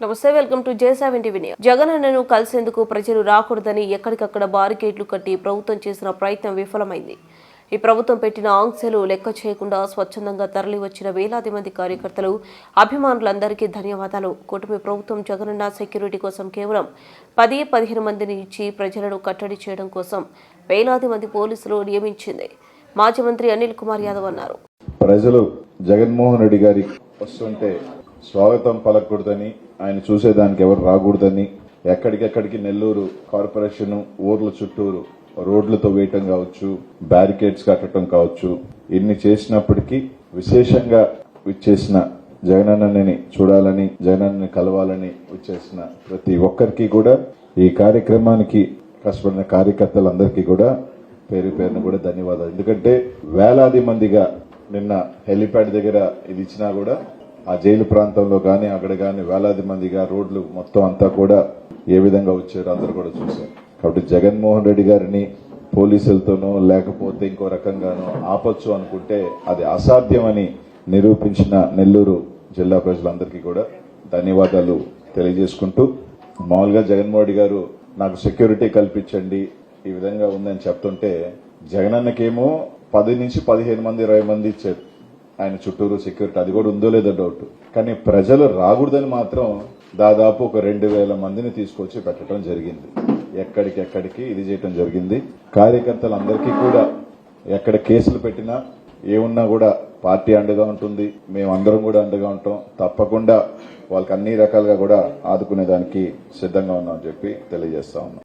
నమస్తే welcome to J seven TV Jagan అన్నను కలిసేందుకు ప్రజలు రాకూడదని ఎక్కడికక్కడ బారికేడ్లు కట్టి ప్రభుత్వం చేసిన ప్రయత్నం విఫలమైంది. ఈ ప్రభుత్వం పెట్టిన ఆంక్షలు లెక్క చేయకుండా స్వచ్ఛందంగా తరలి వచ్చిన వేలాది మంది కార్యకర్తలు అభిమానులందరికీ ధన్యవాదాలు. కూటమి ప్రభుత్వం జగనన్న సెక్యూరిటీ కోసం కేవలం పది పదిహేను మందిని ఇచ్చి ప్రజలను కట్టడి చేయడం కోసం వేలాది మంది పోలీసులు నియమించింది. మాజీ మంత్రి అనిల్ కుమార్ యాదవ్ అన్నారు. ప్రజలు జగన్మోహన్ రెడ్డి గారి వస్తుంటే స్వాగతం పలకూడదని ఆయన చూసేదానికి ఎవరు రాకూడదని ఎక్కడికెక్కడికి నెల్లూరు కార్పొరేషన్ ఊర్ల చుట్టూరు రోడ్లతో వేయటం కావచ్చు బ్యారికేడ్స్ కట్టడం కావచ్చు ఇన్ని చేసినప్పటికీ విశేషంగా విచ్చేసిన జగనన్నని చూడాలని జగనన్నని కలవాలని విచ్చేసిన ప్రతి ఒక్కరికి కూడా ఈ కార్యక్రమానికి కష్టపడిన కార్యకర్తలందరికీ కూడా పేరు పేరున కూడా ధన్యవాదాలు. ఎందుకంటే వేలాది మందిగా నిన్న హెలిప్యాడ్ దగ్గర ఇది ఇచ్చినా కూడా ఆ జైలు ప్రాంతంలో కానీ అక్కడ కానీ వేలాది మందిగా రోడ్లు మొత్తం అంతా కూడా ఏ విధంగా వచ్చారో అందరూ కూడా చూశారు. కాబట్టి జగన్మోహన్ రెడ్డి గారిని పోలీసులతోనో లేకపోతే ఇంకో రకంగానో ఆపచ్చు అనుకుంటే అది అసాధ్యమని నిరూపించిన నెల్లూరు జిల్లా ప్రజలందరికీ కూడా ధన్యవాదాలు తెలియజేసుకుంటూ మామూలుగా జగన్మోహన్ రెడ్డి గారు నాకు సెక్యూరిటీ కల్పించండి ఈ విధంగా ఉందని చెప్తుంటే జగనన్నకేమో పది నుంచి పదిహేను మంది ఇరవై మంది ఇచ్చారు. ఆయన చుట్టూరు సెక్యూరిటీ అది కూడా ఉందో లేదో డౌట్ కానీ ప్రజలు రాకూడదని మాత్రం దాదాపు ఒక రెండు వేల మందిని తీసుకొచ్చి పెట్టడం జరిగింది. ఎక్కడికెక్కడికి ఇది చేయటం జరిగింది. కార్యకర్తలందరికీ కూడా ఎక్కడ కేసులు పెట్టినా ఏమున్నా కూడా పార్టీ అండగా ఉంటుంది. మేమందరం కూడా అండగా ఉంటాం. తప్పకుండా వాళ్ళకి అన్ని రకాలుగా కూడా ఆదుకునేదానికి సిద్ధంగా ఉన్నామని చెప్పి తెలియజేస్తా ఉన్నాం.